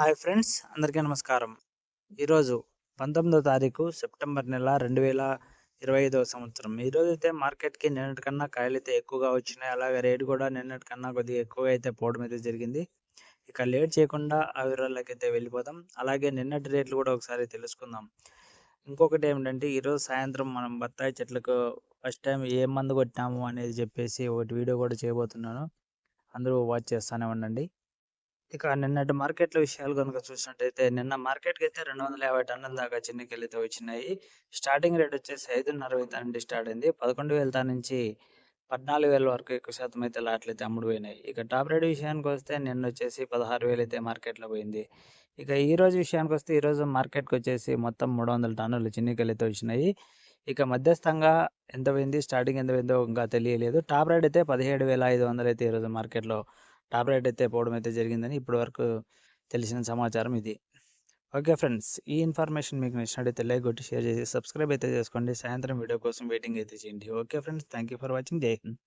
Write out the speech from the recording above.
Hi friends అందరికీ నమస్కారం. ఈరోజు పంతొమ్మిదో తారీఖు సెప్టెంబర్ నెల రెండు వేల ఇరవై ఐదవ సంవత్సరం. ఈరోజు అయితే మార్కెట్కి నిన్నటి కన్నా కాయలు అయితే ఎక్కువగా వచ్చినాయి. అలాగే రేటు కూడా నిన్నటి కన్నా కొద్దిగా ఎక్కువగా అయితే పోవడం అయితే జరిగింది. ఇక లేట్ చేయకుండా ఆ వివరాల్లోకి అయితే వెళ్ళిపోదాం. అలాగే నిన్నటి రేట్లు కూడా ఒకసారి తెలుసుకుందాం. ఇంకొకటి ఏమిటంటే ఈరోజు సాయంత్రం మనం బత్తాయి చెట్లకు ఫస్ట్ టైం ఏ మందు కొట్టినాము అనేది చెప్పేసి ఒకటి వీడియో కూడా చేయబోతున్నాను. అందరూ వాచ్ చేస్తూనే ఉండండి. ఇక నిన్నటి మార్కెట్ల విషయాలు కనుక చూసినట్టయితే నిన్న మార్కెట్కి అయితే రెండు వందల యాభై టన్నుల దాకా చిన్నకెళ్ళి అయితే వచ్చినాయి. స్టార్టింగ్ రేట్ వచ్చేసి ఐదున్నర వేల నుండి స్టార్ట్ అయింది. పదకొండు వేల నుంచి పద్నాలుగు వేల వరకు ఎక్కువ శాతం అయితే లాట్లు అయితే అమ్ముడు పోయినాయి ఇక టాప్ రేట్ విషయానికి వస్తే నిన్న వచ్చేసి పదహారు వేలు అయితే మార్కెట్లో పోయింది. ఇక ఈ రోజు విషయానికి వస్తే ఈరోజు మార్కెట్కి వచ్చేసి మొత్తం మూడు వందల టన్నులు చిన్నికలు అయితే వచ్చినాయి. ఇక మధ్యస్థంగా ఎంత పోయింది? స్టార్టింగ్ ఎంత పోయిందో ఇంకా తెలియలేదు. టాప్ రేట్ అయితే పదిహేడు వేల ఐదు వందలు అయితే ఈరోజు మార్కెట్లో టాప్ రేట్ అయితే పోవడం అయితే జరిగిందని ఇప్పటి వరకు తెలిసిన సమాచారం ఇది. ఓకే ఫ్రెండ్స్ ఈ ఇన్ఫర్మేషన్ మీకు నచ్చినట్టయితే లైక్ కొట్టి షేర్ చేసి సబ్స్క్రైబ్ అయితే చేసుకోండి. సాయంత్రం వీడియో కోసం వెయిటింగ్ అయితే చేయండి. Okay friends thank you for watching. Jai Hind.